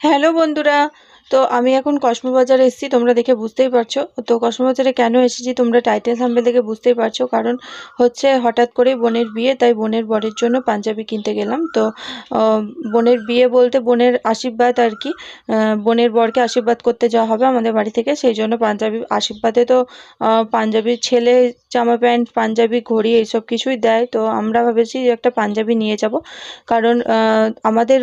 Hello বন্ধুরা, তো আমি এখন কসমোবাজারে এসেছি, তোমরা দেখে বুঝতেই পারছ। তো কসমোবাজারে কেন এসেছি তোমরা টাইটেল থাম্বেল দেখে বুঝতেই পারছ, কারণ হচ্ছে হঠাৎ করে বোনের বিয়ে, তাই বোনের বরের জন্য পাঞ্জাবি কিনতে গেলাম। তো বোনের বিয়ে বলতে বোনের আশীর্বাদ আর কি বোনের বরকে আশীর্বাদ করতে যাওয়া হবে আমাদের বাড়ি থেকে, সেই জন্য পাঞ্জাবি, আশীর্বাদে তো পাঞ্জাবির ছেলে, জামা প্যান্ট, পাঞ্জাবি ঘড়ি এইসব কিছুই দেয়। তো আমরা ভেবেছি যে একটা পাঞ্জাবি নিয়ে যাব, কারণ আমাদের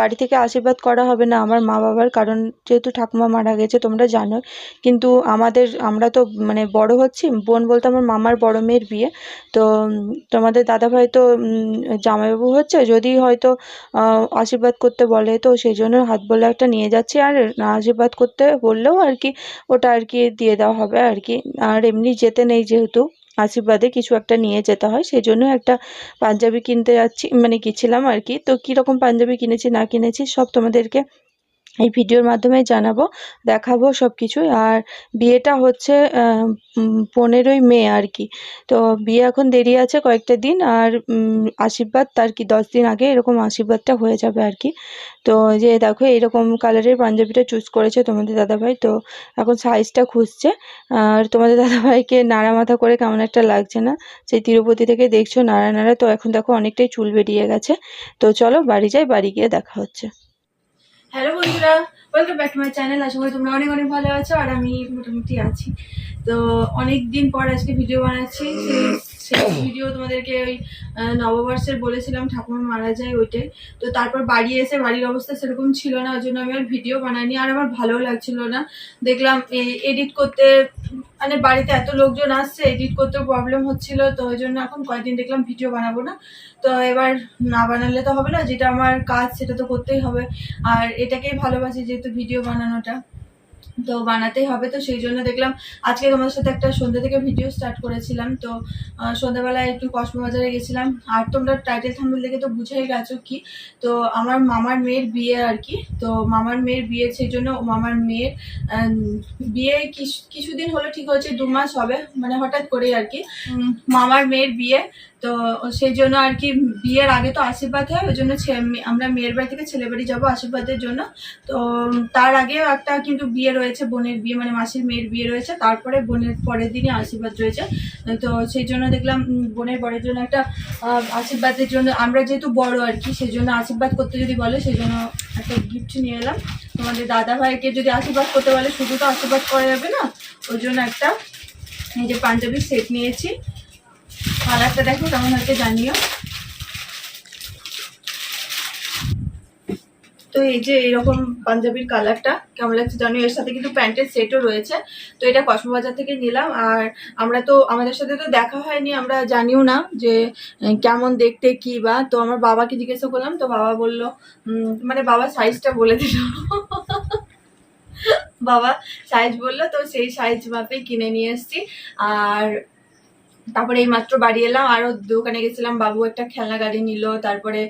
বাড়ি থেকে আশীর্বাদ করা হবে না আমার মা বাবার, কারণ যেহেতু ঠাকুমা মারা গেছে, তোমরা জানো কিন্তু আমাদের, আমরা তো মানে বড় হচ্ছি, বোন বলতে আমার মামার বড় মেয়ের বিয়ে। তো তোমাদের দাদাভাই তো জামাইবাবু হচ্ছে, যদি হয়তো আশীর্বাদ করতে বলে, তো সেই জন্য হাত বলে একটা নিয়ে যাচ্ছি। আর না আশীর্বাদ করতে বললেও আর কি, ওটা আর কি দিয়ে দেওয়া হবে আর কি। আর এমনি যেতে নেই যেহেতু। আশীর্বাদে কিছু একটা নিয়ে যেতে হয়। সেই জন্য একটা পাঞ্জাবি কিনতে যাচ্ছি মানে গেছিলাম আর কি। তো কীরকম পাঞ্জাবি কিনেছি, না কিনেছি, সব তোমাদেরকে এই ভিডিওর মাধ্যমে জানাব, দেখাবো সব কিছুই আর বিয়েটা হচ্ছে পনেরোই মে আর কি। তো বিয়ে এখন দেরি আছে কয়েকটা দিন আর আশীর্বাদ তার কি দশ দিন আগে এরকম আশীর্বাদটা হয়ে যাবে আর কি। তো যে দেখো এরকম কালারের পাঞ্জাবিটা চুজ করেছে তোমাদের দাদাভাই। তো এখন সাইজটা খুঁজছে। আর তোমাদের দাদাভাইকে নাড়া মাথা করে কেমন একটা লাগছে না? সেই তিরুপতি থেকে দেখছ, নাড়া নাড়া। তো এখন দেখো অনেকটাই চুল বেরিয়ে গেছে। তো চলো বাড়ি যাই, বাড়ি গিয়ে দেখা হচ্ছে। হ্যালো বন্ধুরা welcome back to my channel আশা করি তোমরা অনেক অনেক ভালো আছো, আর আমি মোটামুটি আছি। তো অনেক দিন পর আজকে ভিডিও বানাচ্ছি। সেই ভিডিও তোমাদেরকে ওই নববর্ষের বলেছিলাম, ঠাকুমা মারা যায় ওইটাই। তো তারপর বাড়ি এসে বাড়ির অবস্থা সেরকম ছিল না, ওই জন্য আমি আর ভিডিও বানাইনি। আর আমার ভালো লাগছিল না। দেখলাম এডিট করতে মানে বাড়িতে এত লোকজন আসছে এডিট করতেও প্রবলেম হচ্ছিল। তো ওই জন্য এখন কয়েকদিন দেখলাম ভিডিও বানাবো না। তো এবার না বানালে তো হবে না, যেটা আমার কাজ সেটা তো করতেই হবে। আর এটাকেই ভালোবাসি যেহেতু ভিডিও বানানোটা। তো বানাতেই হবে তো সেই জন্য দেখলাম আজকে তোমাদের সাথে একটা সন্ধ্যা থেকে ভিডিও স্টার্ট করেছিলাম। তো সন্ধ্যাবেলায় একটু কসমোবাজারে গেছিলাম। আর তোমরা টাইটেল থাম্বেল দেখে তো বুঝেই গেছো কি? তো আমার মামার মেয়ের বিয়ে আর কি। তো মামার মেয়ের বিয়ে সেই জন্য মামার মেয়ের বিয়ে কিছু- কিছুদিন হলো ঠিক হয়েছে দু মাস হবে মানে হঠাৎ করেই আর কি। মামার মেয়ের বিয়ে তো সেই জন্য আর কি বিয়ের আগে তো আশীর্বাদ হয়, ওই জন্য আমরা মেয়ের বাড়ি থেকে ছেলে বাড়ি যাব আশীর্বাদের জন্য। তো তার আগেও একটা কিন্তু বিয়ে রয়েছে, বোনের বিয়ে মানে মাসির মেয়ের বিয়ে রয়েছে, তারপরে বোনের পরের দিনই আশীর্বাদ রয়েছে। তো সেই জন্য দেখলাম বোনের বরের জন্য একটা আশীর্বাদের জন্য আমরা যেহেতু বড় আর কি, সেই জন্য আশীর্বাদ করতে যদি বলে, সেই জন্য একটা গিফট নিয়ে এলাম। তোমাদের দাদা ভাইকে যদি আশীর্বাদ করতে বলে, শুধু তো আশীর্বাদ করা যাবে না, ওই জন্য একটা এই যে পাঞ্জাবির সেট নিয়েছি। কালারটা দেখো, কেমন হচ্ছে জানিও। তো এই যে এরকম পাঞ্জাবির কালারটা কেমন লাগছে জানিও। এর সাথে কিন্তু প্যান্টের সেটও রয়েছে। তো এটা কসমোবাজার থেকে নিলাম। আর আমরা তো, আমাদের সাথে তো দেখা হয়নি, আমরা জানিও না যে কেমন দেখতে, কি বা। তো আমার বাবাকে জিজ্ঞাসা করলাম, তো বাবা বলল মানে বাবা সাইজটা বলে দিল। বাবা সাইজ বলল, তো সেই সাইজ মাপে কিনে নিয়ে এসেছি। আর তারপরে এই মাত্র বাড়ি এলাম আরও দোকানে গেছিলাম, বাবু একটা খেলনা গাড়ি নিল, তারপরে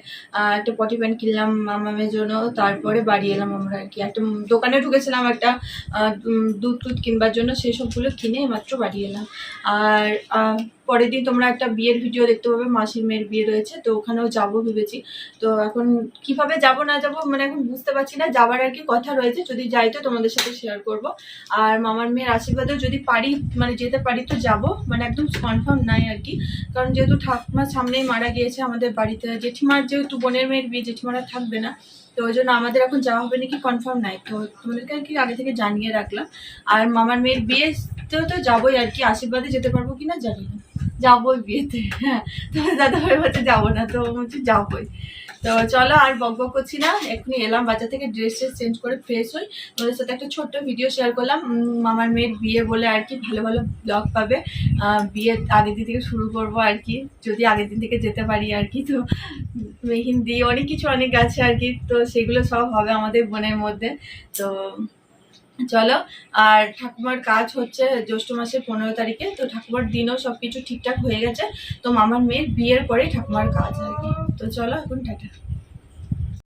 একটা পটি প্যান্ট কিনলাম মামামের জন্য, তারপরে বাড়ি এলাম আমরা আর কি। একটা দোকানে ঢুকেছিলাম একটা দুধ টুধ কিনবার জন্য, সেই সবগুলো কিনে মাত্র বাড়ি এলাম। আর পরের দিন তোমরা একটা বিয়ের ভিডিও দেখতে পাবে, মাসির মেয়ের বিয়ে রয়েছে, তো ওখানেও যাব ভেবেছি। তো এখন কীভাবে যাব, না যাব মানে এখন বুঝতে পারছি না যাবার আর কি কথা রয়েছে, যদি যাই তো তোমাদের সাথে শেয়ার করব। আর মামার মেয়ের আশীর্বাদেও যদি পারি মানে যেতে পারি তো যাব মানে একদম কনফার্ম নাই আর কি। কারণ যেহেতু ঠাকুমার সামনেই মারা গিয়েছে আমাদের বাড়িতে, জেঠিমার যেহেতু বোনের মেয়ের বিয়ে, জেঠিমারা থাকবে না তো ওই জন্য আমাদের এখন যাওয়া হবে নাকি কনফার্ম নাই তো তোমাদেরকে আর কি আগে থেকে জানিয়ে রাখলাম। আর মামার মেয়ের বিয়েতেও তো যাবোই আর কি, আশীর্বাদে যেতে পারব কিনা জানি না। যাবোই বিয়েতে হ্যাঁ। তোমার দাদা ভাই বলছে যাব না, তো বলছি যাবোই। তো চলো আর বক বক করছি না এখনই এলাম বাজার থেকে ড্রেস ট্রেস চেঞ্জ করে ফ্রেশ হই। তোমাদের সাথে একটা ছোট্ট ভিডিও শেয়ার করলাম মামার মেয়ের বিয়ে বলে আর কি ভালো ভালো ব্লগ পাবে। বিয়ের আগের দিন থেকে শুরু করব আর কি, যদি আগের দিন থেকে যেতে পারি আর কি, তো মেহেন্দি, অনেক কিছু, অনেক আছে আর কি। তো সেগুলো সব হবে আমাদের বোনের মধ্যে। তো চলো, আর ঠাকুমার কাজ হচ্ছে জ্যৈষ্ঠ মাসের পনেরো তারিখে। তো ঠাকুমার দিনও সব কিছু ঠিকঠাক হয়ে গেছে। তো মামার মেয়ের বিয়ের পরেই ঠাকুমার কাজ আর কি। তো চলো, এখন টাটা।